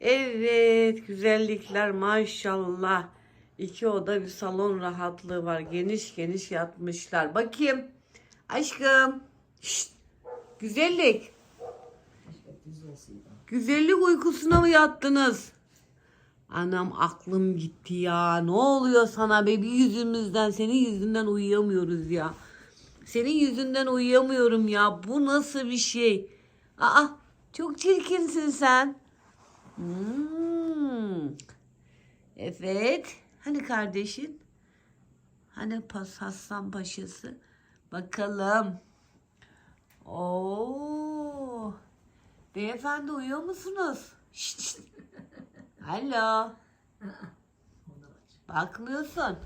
Evet güzellikler maşallah. İki oda bir salon rahatlığı var. Geniş geniş yatmışlar. Bakayım. Aşkım. Şşt. Güzellik. Güzellik uykusuna mı yattınız? Anam aklım gitti ya. Ne oluyor sana be? Bir yüzümüzden, senin yüzünden uyuyamıyoruz ya. Senin yüzünden uyuyamıyorum ya. Bu nasıl bir şey? Aa, çok çirkinsin sen. Hmm. Evet. Hani kardeşin? Hani pas Hasan Paşası? Bakalım. Oo. Beyefendi uyuyor musunuz? Şşt. Alo. Bakmıyorsun.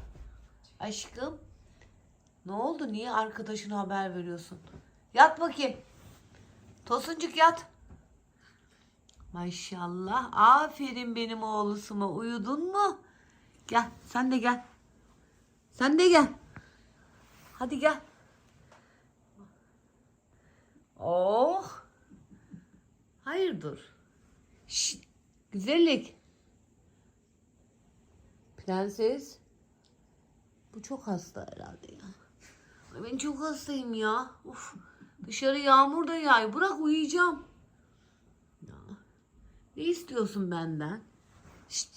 Aşkım. Ne oldu? Niye arkadaşına haber veriyorsun? Yat bakayım. Tosuncuk yat. Maşallah. Aferin benim oğlusuma. Uyudun mu? Gel. Sen de gel. Sen de gel. Hadi gel. Oh. Hayırdır? Şşt. Güzellik. Prenses. Bu çok hasta herhalde ya. Ben çok hastayım ya. Uf. Dışarı yağmur da yağıyor. Bırak uyuyacağım. Ne istiyorsun benden? Şşt.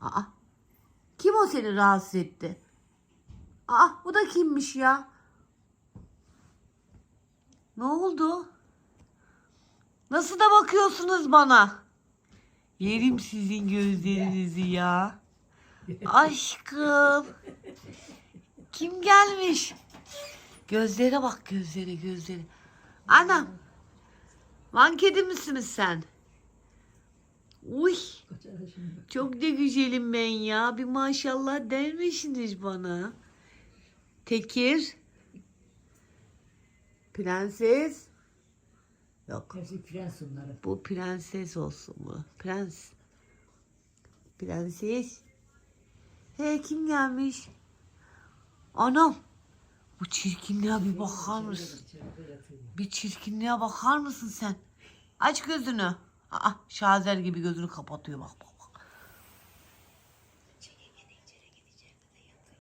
Aa. Kim o seni rahatsız etti? Aa bu da kimmiş ya? Ne oldu? Nasıl da bakıyorsunuz bana? Yerim sizin gözlerinizi ya. Aşkım. Kim gelmiş? Gözlere bak gözlere gözlere. Anam. Van kedi misiniz sen? Uy. Çok da güzelim ben ya. Bir maşallah dermişsiniz bana. Tekir. Prenses. Yok. Hepsi prens onları. Bu prenses olsun bu. Prens. Prenses. He kim gelmiş? Anam. Bu çirkinliğe bir bakar mısın? Bir çirkinliğe bakar mısın sen? Aç gözünü. Aa, Şazer gibi gözünü kapatıyor bak bak.